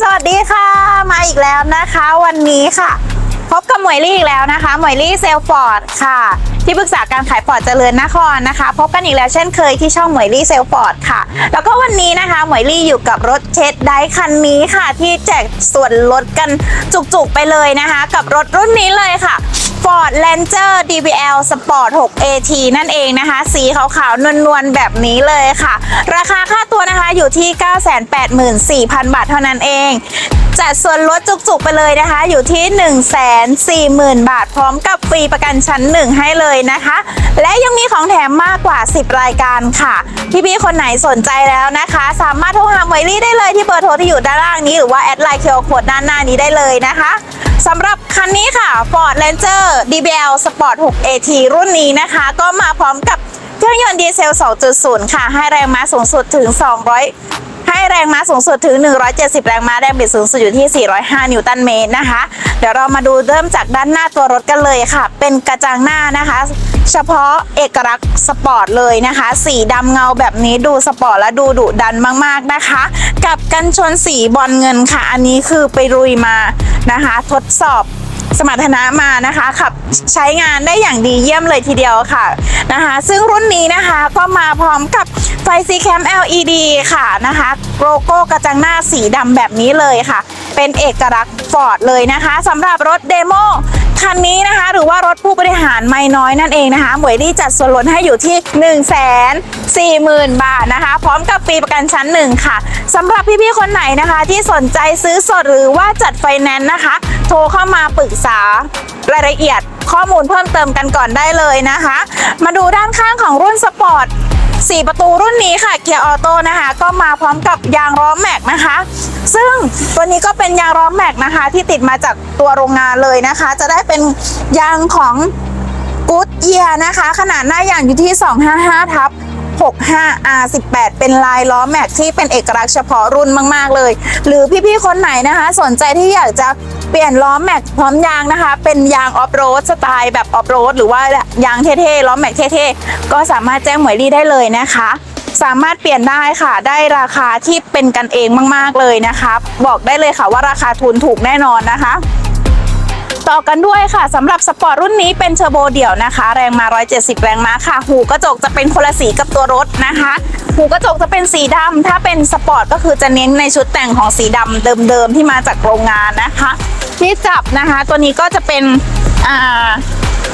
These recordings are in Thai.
สวัสดีค่ะมาอีกแล้วนะคะ วันนี้ค่ะ พบกับหมวยลี่อีกแล้วนะคะ หมวยลี่เซลฟอร์ดค่ะ ที่ปรึกษาการขายฟอร์ดเจริญนครนะคะ พบกันอีกแล้วเช่นเคยที่ช่องหมวยลี่เซลฟอร์ดค่ะ แล้วก็วันนี้นะคะ หมวยลี่อยู่กับรถเช็ดได้คันนี้ค่ะ ที่แจกส่วนลดกันจุกๆไปเลยนะคะ กับรถรุ่นนี้เลยค่ะ Ranger DBL Sport 6 AT นั่นเองนะคะ สีขาวๆ นวลๆ แบบนี้เลยค่ะ ราคาค่าตัวนะคะอยู่ที่ 984,000 บาทเท่านั้นเองจัดส่วนลดจุกๆไปเลยนะคะ อยู่ที่ 140,000 บาท พร้อมกับฟรีประกันชั้นหนึ่งให้เลยนะคะ และยังมีของแถมมากกว่า 10 รายการค่ะ พี่ๆคนไหนสนใจแล้วนะคะ สามารถโทรหาหมวยลี่ได้เลยที่เบอร์โทรที่อยู่ด้านล่างนี้ หรือว่าแอดไลน์เคียวโคดด้านหน้านี้ได้เลยนะคะสำหรับคันนี้ค่ะ Ford Ranger DBL Sport 6 AT รุ่นนี้นะคะ ก็มาพร้อมกับเครื่องยนต์ดีเซล 2.0 ค่ะ ให้แรงม้าสูงสุดถึง 200 ให้แรงม้าสูงสุดถึง 170 แรงม้าแรงบิดสูงสุดอยู่ที่ 405 นิวตันเมตรนะคะ เดี๋ยวเรามาดูเริ่มจากด้านหน้าตัวรถกันเลยค่ะ เป็นกระจังหน้านะคะ เฉพาะเอกลักษณ์สปอร์ตเลยนะคะ สีดำเงาแบบนี้ดูสปอร์ตและดูดุดันมากๆนะคะ กับกันชนสีบอลเงินค่ะ อันนี้คือไปรุยมานะคะ ทดสอบ สมรรถนะมานะคะขับใช้งานได้อย่างดีเยี่ยมเลยทีเดียวค่ะนะคะ ซึ่งรุ่นนี้นะคะก็มาพร้อมกับไฟซีแคม LED ค่ะนะคะโลโก้กระจังหน้าสีดำแบบนี้เลยค่ะ เป็นเอกลักษณ์ฟอร์ดเลยนะคะสำหรับรถเดโม คันนี้นะคะ หรือว่ารถผู้บริหารไม่น้อยนั่นเองนะคะหมวยลี่จัดส่วนลดให้อยู่ที่ 1 4 0 0 0 0 บาทนะคะ พร้อมกับฟรีประกันชั้นหนึ่งค่ะสำหรับพี่ๆคนไหนนะคะ ที่สนใจซื้อสดหรือว่าจัดไฟแนนซ์นะคะ โทรเข้ามาปรึกษารายละเอียดข้อมูลเพิ่มเติมกันก่อนได้เลยนะคะ มาดูด้านข้างของรุ่นสปอร์ต4ประตูรุ่นนี้ค่ะเกียร์ออโต้นะคะ ก็มาพร้อมกับยางล้อแม็กนะคะ ซึ่งตัวนี้ก็เป็นยางล้อแม็กนะคะ ที่ติดมาจากตัวโรงงานเลยนะคะ จะได้เป็นยางของกูดเยียนะคะ ขนาดหน้ายางอยู่ที่ 255 ทับ 65R18 เป็นลายล้อแม็กที่เป็นเอกลักษณ์เฉพาะรุ่นมาก ๆ เลย หรือพี่ ๆ คนไหนนะคะ สนใจที่อยากจะเปลี่ยนล้อแม็กพร้อมยางนะคะ เป็นยางออฟโรดสไตล์แบบออฟโรดหรือว่ายางเท่ๆล้อแม็กเท่ๆก็สามารถแจ้งหมวยลี่ได้เลยนะคะ สามารถเปลี่ยนได้ค่ะ ได้ราคาที่เป็นกันเองมากๆเลยนะคะบอกได้เลยค่ะว่าราคาทุนถูกแน่นอนนะคะต่อกันด้วยค่ะสำหรับสปอร์ตรุ่นนี้เป็นเทอร์โบเดี่ยวนะคะ แรงมา 170 แรงม้าค่ะ หูกระจกจะเป็นคนละสีกับตัวรถนะคะ หูกระจกจะเป็นสีดำถ้าเป็นสปอร์ตก็คือจะเน้นในชุดแต่งของสีดำเดิมๆที่มาจากโรงงานนะคะ ที่จับนะคะ ตัวนี้ก็จะเป็นอ่า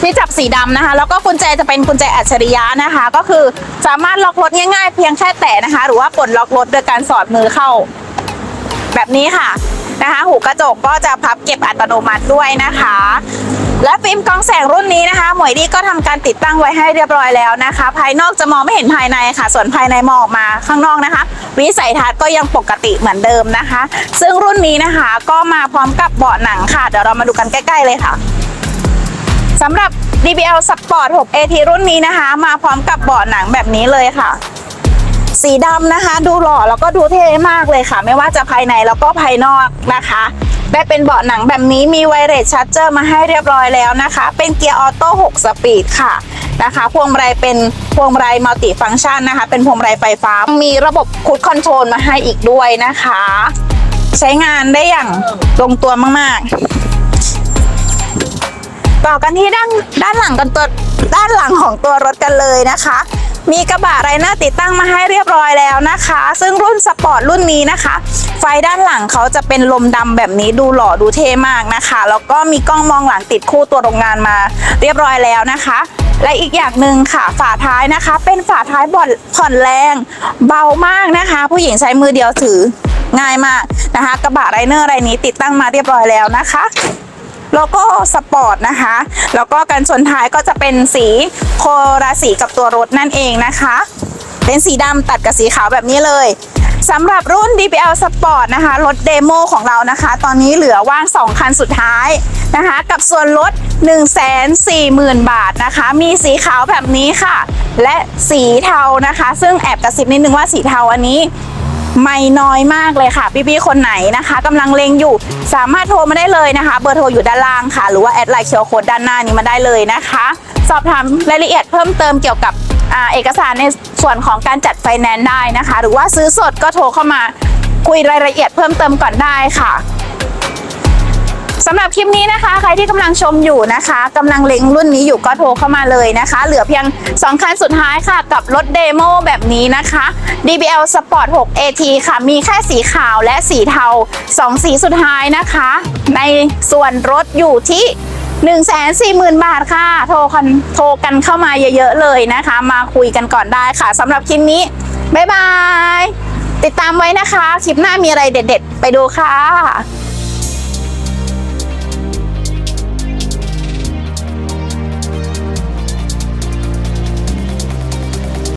ที่จับสีดำนะคะ แล้วก็กุญแจจะเป็นกุญแจอัจฉริยะนะคะ ก็คือสามารถล็อกรถง่ายๆ เพียงแค่แตะนะคะ หรือว่าปลดล็อกรถโดยการสอดมือเข้า แบบนี้ค่ะนะคะ หูกระจกก็จะพับเก็บอัตโนมัติด้วยนะคะ และฟิล์มกรองแสงรุ่นนี้นะคะ หมวยดีก็ทำการติดตั้งไว้ให้เรียบร้อยแล้วนะคะ ภายนอกจะมองไม่เห็นภายในค่ะ ส่วนภายในมองออกมาข้างนอกนะคะ วิสัยทัศน์ก็ยังปกติเหมือนเดิมนะคะ ซึ่งรุ่นนี้นะคะก็มาพร้อมกับเบาะหนังค่ะ เดี๋ยวเรามาดูกันใกล้ ๆ เลยค่ะ สำหรับ DBL Sport 6 AT รุ่นนี้นะคะ มาพร้อมกับเบาะหนังแบบนี้เลยค่ะ สีดำนะคะ ดูหล่อแล้วก็ดูเท่มากเลยค่ะ ไม่ว่าจะภายในแล้วก็ภายนอกนะคะได้เป็นเบาะหนังแบบนี้มีไวเลสชาร์จเจอร์มาให้เรียบร้อยแล้วนะคะ เป็นเกียร์ออโต้6สปีดค่ะนะคะพวงมาลัยเป็นพวงมาลัยมัลติฟังก์ชันนะคะ เป็นพวงมาลัยไฟฟ้า มีระบบคูดคอนโทรลมาให้อีกด้วยนะคะ ใช้งานได้อย่างลงตัวมากๆ ต่อกันที่ด้านด้านหลังกันตัวด้านหลังของตัวรถกันเลยนะคะ มีกระบะไรหน้าติดตั้งมาให้เรียบร้อยแล้วนะคะ ซึ่งรุ่นสปอร์ตรุ่นนี้นะคะ ไฟด้านหลังเขาจะเป็นลมดำแบบนี้ดูหล่อดูเท่มากนะคะ แล้วก็มีกล้องมองหลังติดคู่ตัวโรงงานมาเรียบร้อยแล้วนะคะ และอีกอย่างหนึ่งค่ะฝาท้ายนะคะ เป็นฝาท้ายบอดผ่อนแรง เบามากนะคะ ผู้หญิงใช้มือเดียวถือง่ายมากนะคะ กระบะไรเนอร์ไรนี้ติดตั้งมาเรียบร้อยแล้วนะคะ แล้วก็สปอร์ตนะคะ แล้วก็กันชนท้ายก็จะเป็นสีโคราสีกับตัวรถนั่นเองนะคะ เป็นสีดำตัดกับสีขาวแบบนี้เลยสำหรับรุ่น DPL Sport นะคะ รถเดโมของเรานะคะ ตอนนี้เหลือว่าง 2 คันสุดท้ายนะคะ กับส่วนลด 140,000 บาทนะคะ มีสีขาวแบบนี้ค่ะ และสีเทานะคะ ซึ่งแอบกระซิบนิดนึงว่าสีเทาอันนี้ ไม่น้อยมากเลยค่ะพี่ๆคนไหนนะคะกำลังเลงอยู่ สามารถโทรมาได้เลยนะคะ เบอร์โทรอยู่ด้านล่างค่ะ หรือว่าแอดไลน์เคียวโคดด้านหน้านี้มาได้เลยนะคะ สอบถามรายละเอียดเพิ่มเติมเกี่ยวกับอเอกสารในส่วนของการจัดไฟแนนซ์ได้นะคะ หรือว่าซื้อสดก็โทรเข้ามาคุยรายละเอียดเพิ่มเติมก่อนได้ค่ะ สำหรับคลิปนี้นะคะ ใครที่กำลังชมอยู่นะคะกำลังเล็งรุ่นนี้อยู่ก็โทรเข้ามาเลยนะคะ เหลือเพียง 2 คันสุดท้ายค่ะ กับรถเดโมแบบนี้นะคะ DBL Sport 6 AT ค่ะ มีแค่สีขาวและสีเทา 2 สีสุดท้ายนะคะ ในส่วนรถอยู่ที่1 4 0 0 0 0 บาทค่ะ โทรกันโทรกันเข้ามาเยอะๆเลยนะคะ มาคุยกันก่อนได้ค่ะสำหรับคลิปนี้ บ๊ายบาย ติดตามไว้นะคะ คลิปหน้ามีอะไรเด็ด ๆ ไปดูค่ะ